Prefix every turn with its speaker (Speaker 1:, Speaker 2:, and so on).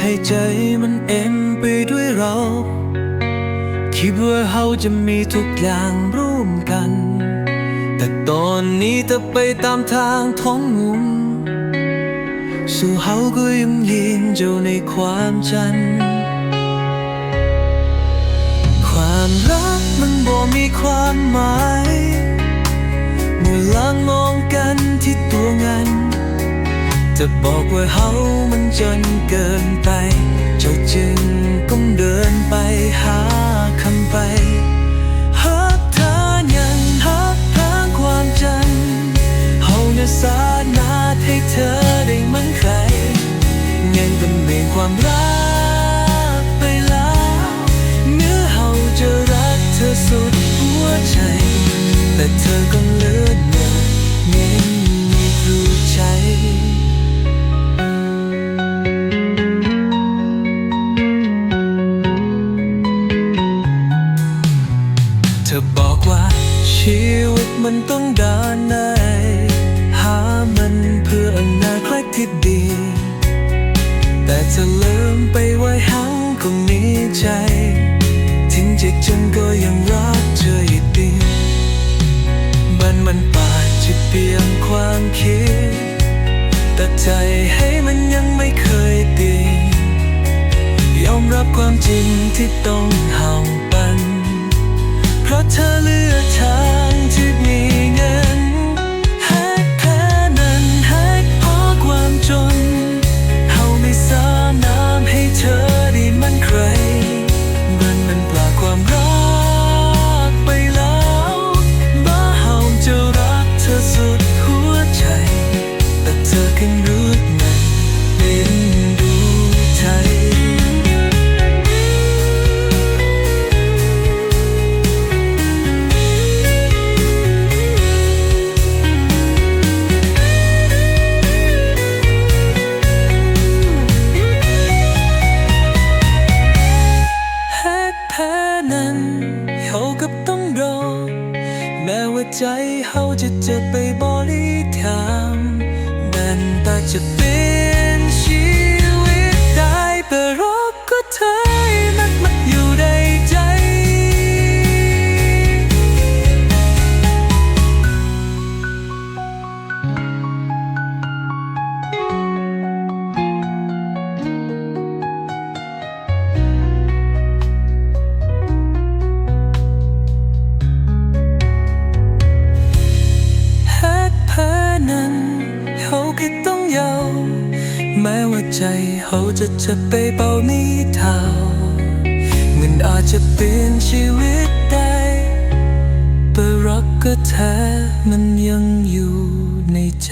Speaker 1: ให้ใจมันเอ็มไปด้วยเรา คิดว่าเราจะมีทุกอย่างร่วมกัน แต่ตอนนี้จะไปตามทางท้องงุมสู่เฮาก็ยังยืนอยู่ในความจัน ความรักมันบ่มีความหมายเมื่อลางมองกันที่ตัวงาน จะบอกว่าเฮามันจนเกินไป เจ้าจึงต้องเดินไปหาคำไปฮักเธอยังฮักทางความจันเฮาเนี่ยสานาให้เธอได้เหมันใครยังเป็นเมนความรักไปแล้วเนื้อเฮาจะรักเธอสุดหัวใจ แต่เธอก็ ธอบอกว่าชีวิตมันต้องเดินในหามันเพื่ออนาคตที่ดี แต่เธอลืมไปไว้หังคงมีใจ ทิ้งจิตจนก็ยังรักเธออยู่ดีมันมันป่าจจะเปลี่ยนความคิด แต่ใจให้มันยังไม่เคยดี ยอมรับความจริงที่ต้องห่าง เพราะเธอเลือกทาง ว่าใจเฮาจะเจ็บไปบริถามนั่นตาจะ เขาก็ต้องยอมแม้ว่าใจเขาจะจะไปเบานี้เท่าเงินอาจจะเปลี่ยนชีวิตได้แต่รักก็แท้มันยังอยู่ในใจ